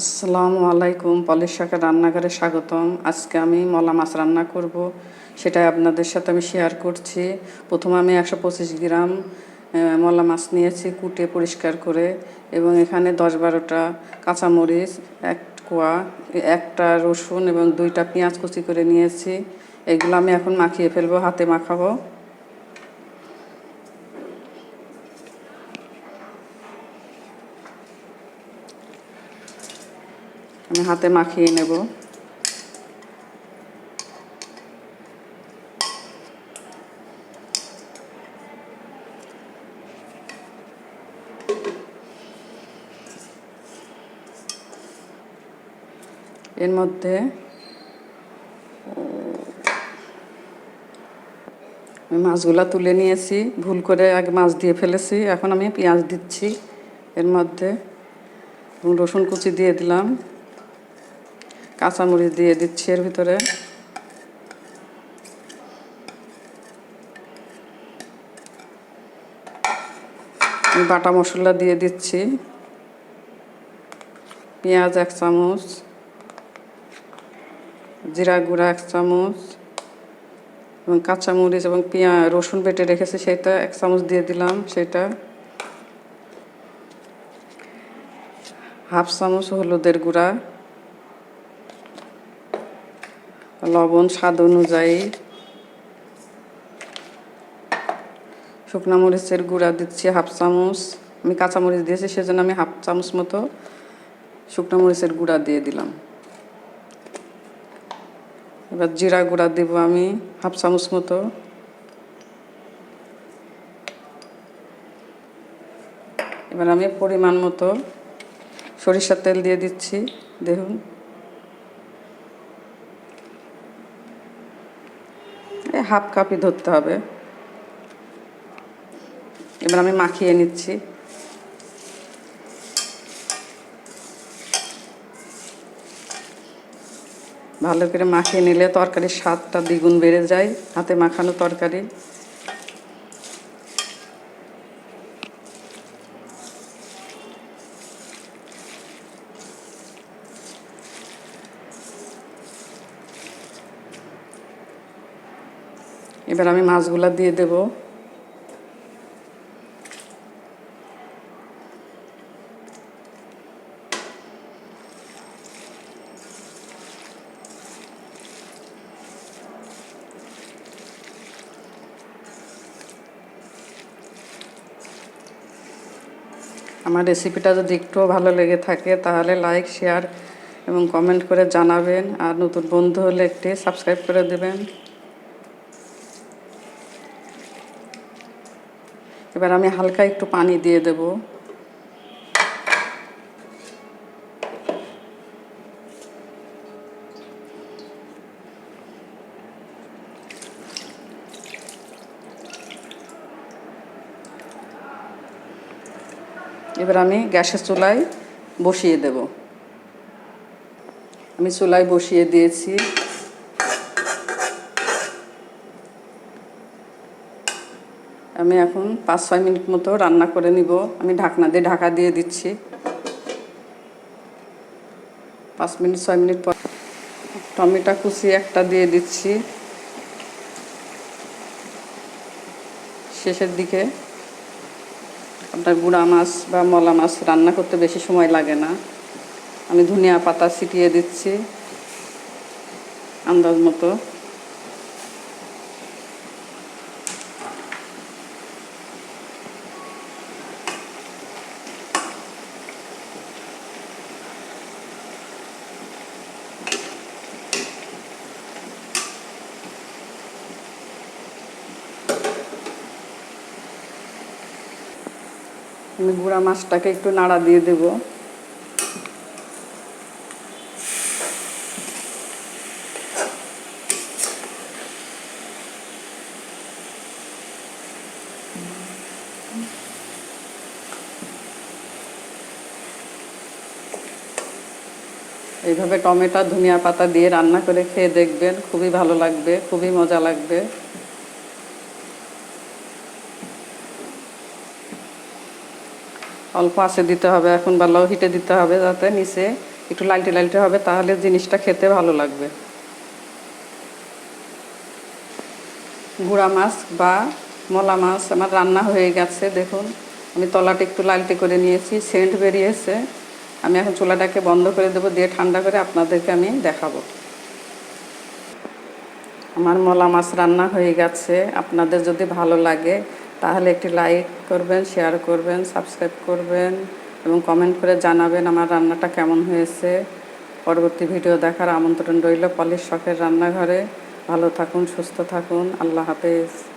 আসসালামু আলাইকুম, পলিশ শাকের রান্নাঘরে স্বাগতম। আজকে আমি মলা মাছ রান্না করব। সেটাই আপনাদের সাথে আমি শেয়ার করছি। প্রথমে আমি একশো পঁচিশ গ্রাম মলা মাছ নিয়েছি কুটে পরিষ্কার করে এবং এখানে দশ বারোটা কাঁচামরিচ, এক কোয়া, একটা রসুন এবং দুইটা পেঁয়াজ কুচি করে নিয়েছি। এগুলো আমি এখন মাখিয়ে ফেলব, হাতে মাখাবো। আমি হাতে মাখিয়ে নেব। এর মধ্যে, আমি মাছগুলা তুলে নিয়েছি, ভুল করে আগে মাছ দিয়ে ফেলেছি, এখন আমি পেঁয়াজ দিচ্ছি। এর মধ্যে, রসুন কুচি দিয়ে দিলাম। কাঁচামরিচ দিয়ে দিচ্ছি এর ভিতরে। বাটা মশলা দিয়ে দিচ্ছি। পেঁয়াজ এক চামচ। জিরা গুঁড়া এক চামচ। এবং কাঁচামরিচ এবং পেঁয়া, রসুন বেটে রেখেছি, সেটা এক চামচ দিয়ে দিলাম, সেটা। হাফ চামচ হলুদের গুঁড়া। লবণ স্বাদ অনুযায়ী। শুকনা মরিচের গুঁড়া দিচ্ছি হাফ চামচ। আমি কাঁচা মরিচ দিয়েছি, সেজন্য আমি হাফ চামচ মতো শুকনো মরিচের গুঁড়া দিয়ে দিলাম। এবার জিরা গুঁড়া দিব আমি হাফ চামচ মতো। এবার আমি পরিমাণ মতো সরিষার তেল দিয়ে দিচ্ছি, দেখুন। হাফ কাপই ধরতে হবে। এবার আমি মাখিয়ে নিচ্ছি। ভালো করে মাখিয়ে নিলে তরকারির স্বাদটা দ্বিগুণ বেড়ে যায়, হাতে মাখানো তরকারি। এবার আমি মাছগুলা দিয়ে দেব। আমার রেসিপিটা যদি একটুও ভালো লেগে থাকে, তাহলে লাইক শেয়ার এবং কমেন্ট করে জানাবেন। আর নতুন বন্ধু হলে একটি সাবস্ক্রাইব করে দেবেন। এবার আমি হালকা একটু পানি দিয়ে দেব। এবার আমি গ্যাসের চুলায় বসিয়ে দেব। আমি চুলায় বসিয়ে দিয়েছি। আমি এখন পাঁচ, ছয় মিনিট মতো রান্না করে নিব। আমি ঢাকনা দিয়ে ঢাকা দিয়ে দিচ্ছি। পাঁচ মিনিট, ছয় মিনিট পর টমেটো কুচি একটা দিয়ে দিচ্ছি। শেষের দিকে আপনার গুঁড়া মাছ বা মলা মাছ রান্না করতে বেশি সময় লাগে না। আমি ধনিয়া পাতা ছিটিয়ে দিচ্ছি। আন্দাজ মতো। আমি গুঁড়া মাছটাকে একটু নাড়া দিয়ে দেব। এইভাবে টমেটো, ধনিয়া পাতা দিয়ে রান্না করে খেয়ে দেখবেন, খুবই ভালো লাগবে, খুবই মজা লাগবে। অল্প আঁচে দিতে হবে এখন বা লো হিটে দিতে হবে যাতে নিচে একটু লালটে লালটে হবে, তাহলে জিনিসটা খেতে ভালো লাগবে। গুঁড়া মাছ বা মলা মাছ আমার রান্না হয়ে গেছে, দেখুন। আমি তলাটা একটু লালটে করে নিয়েছি, সেন্ট বেরিয়েছে। আমি এখন চুলাটাকে বন্ধ করে দেবো, দিয়ে ঠান্ডা করে আপনাদেরকে আমি দেখাবো। আমার মলা মাছ রান্না হয়ে গেছে, আপনাদের যদি ভালো লাগে তাহলে একটি লাইক করবেন শেয়ার করবেন সাবস্ক্রাইব করবেন এবং কমেন্ট করে জানাবেন আমার রান্নাটা কেমন হয়েছে। পরবর্তী ভিডিও দেখার আমন্ত্রণ রইল পলিশ শখের রান্নাঘরে। ভালো থাকুন, সুস্থ থাকুন। আল্লাহ হাফেজ।